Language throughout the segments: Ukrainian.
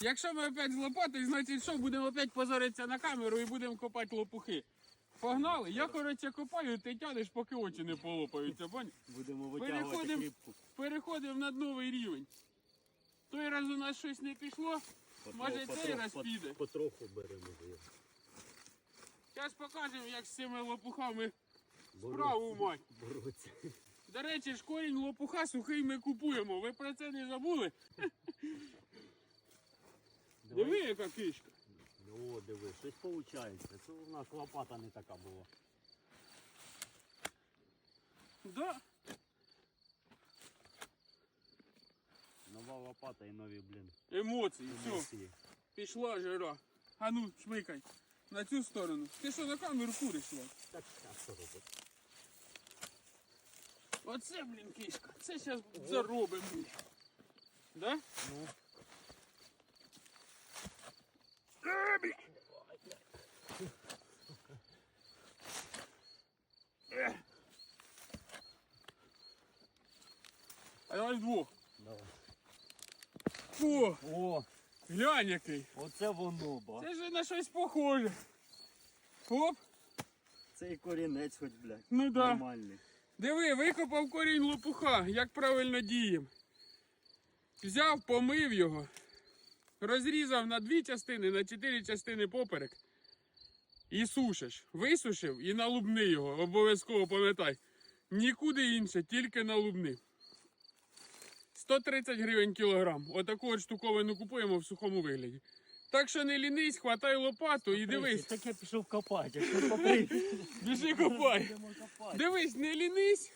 Якщо ми опять з лопатою, значить що, будемо опять позоритися на камеру і будемо копати лопухи. Погнали? Я, коротше, копаю, ти тянеш, поки очі не полопаються. Поняв? Будемо витягувати Переходимо, кліпку. переходимо на новий рівень. Той раз у нас щось не пішло, може цей раз піде. Потроху беремо його. Зараз покажемо, як з цими лопухами справу мать. Боротися. До речі, ж корінь лопуха сухий ми купуємо. Ви про це не забули? Диви, яка кишка. О, диви, щось виходить. Це у нас лопата не така була. Да. Нова лопата і нові, блін, Емоції, все, емоції. пішла жира. А ну, шмикай. На цю сторону. Ти що на камеру куриш? Влад? Так, а що робити? Оце, блін, кишка. Це зараз заробимо. блін. Да? Ну, А давай двох. давай. О, О, глянь який. оце воно, ба. Це ж на щось похоже. Оп, Цей корінець хоч, блядь. ну да. Нормальний. Диви, викопав корінь лопуха, як правильно дієм. Взяв, помив його, розрізав на дві частини, на чотири частини поперек. І сушиш. Висушив і налубни його. Обов'язково пам'ятай. Нікуди інше, тільки налубни. 130 гривень кілограм. Отаку от штуковину купуємо в сухому вигляді. Так що не лінись, хватай лопату і дивись. Так я пішов копати. Біжи копай. Дивись, не лінись.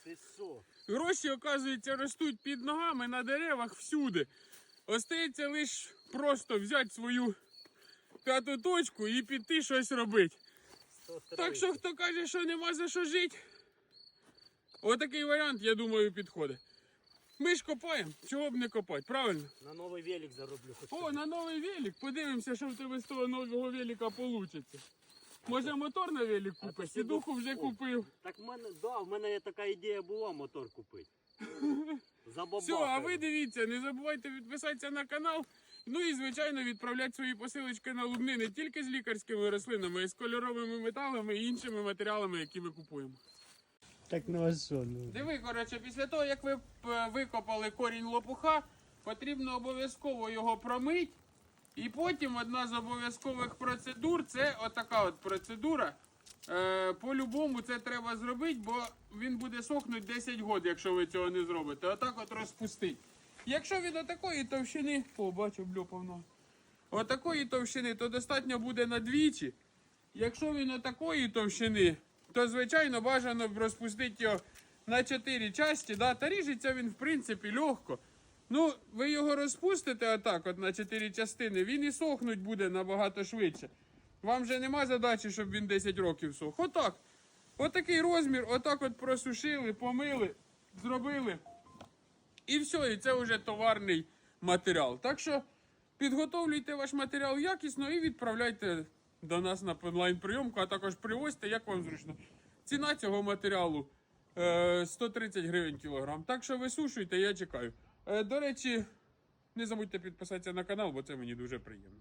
Гроші, оказується, ростуть під ногами на деревах всюди. Остається лише просто взяти свою п'яту точку і піти щось робити. Так що хто каже, що нема за що жити, отакий варіант, я думаю, підходить. Ми ж копаємо, чого б не копати, правильно? На новий велик зароблю хоч. О, на новий велик. Подивимося, що в тебе з того нового велика вийде. Може мотор на велик купиш? то ще Сідуху вже купив. Так в мене, да, в мене є така ідея була мотор купити. Все, а ви дивіться, не забувайте підписатися на канал. Ну і звичайно відправляти свої посилочки на лубни не тільки з лікарськими рослинами, а й з кольоровими металами і іншими матеріалами, які ми купуємо. Так ну а. Диви, коротше, після того, як ви е, викопали корінь лопуха, потрібно обов'язково його промити. І потім одна з обов'язкових процедур це отака от процедура. Е, по-любому це треба зробити, бо він буде сохнути 10 років, якщо ви цього не зробите. Отак от розпустить. Якщо він отакої товщини, о, бачу, блюпав Отакої товщини, то достатньо буде на двічі. Якщо він отакої товщини, то звичайно бажано розпустити його на 4 часті. Да? Та ріжеться він в принципі легко. Ну, ви його розпустите отак, от на 4 частини, він і сохнуть буде набагато швидше. Вам же нема задачі, щоб він 10 років сох. Отак. Отакий розмір, отак от просушили, помили, зробили. І все, і це вже товарний матеріал. Так що підготовлюйте ваш матеріал якісно і відправляйте до нас на онлайн-прийомку, а також привозьте, як вам зручно. Ціна цього матеріалу е, 130 гривень кілограм. Так що висушуйте, я чекаю. Е, до речі, не забудьте підписатися на канал, бо це мені дуже приємно.